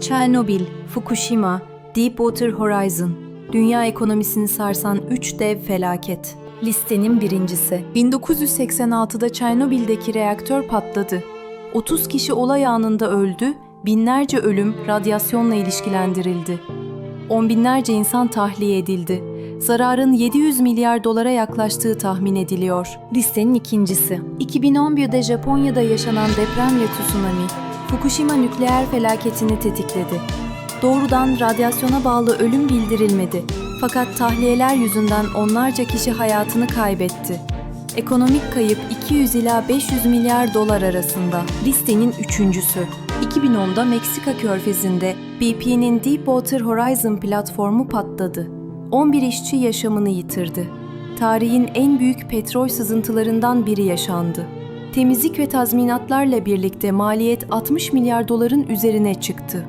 Çernobil, Fukushima, Deepwater Horizon, dünya ekonomisini sarsan 3 dev felaket. Listenin birincisi. 1986'da Çernobil'deki reaktör patladı. 30 kişi olay anında öldü, binlerce ölüm radyasyonla ilişkilendirildi. On binlerce insan tahliye edildi. Zararın 700 milyar dolara yaklaştığı tahmin ediliyor. Listenin ikincisi. 2011'de Japonya'da yaşanan deprem ve tsunami, Fukushima nükleer felaketini tetikledi. Doğrudan radyasyona bağlı ölüm bildirilmedi. Fakat tahliyeler yüzünden onlarca kişi hayatını kaybetti. Ekonomik kayıp 200 ila 500 milyar dolar arasında. Listenin üçüncüsü. 2010'da Meksika körfezinde BP'nin Deepwater Horizon platformu patladı. 11 işçi yaşamını yitirdi. Tarihin en büyük petrol sızıntılarından biri yaşandı. Temizlik ve tazminatlarla birlikte maliyet 60 milyar doların üzerine çıktı.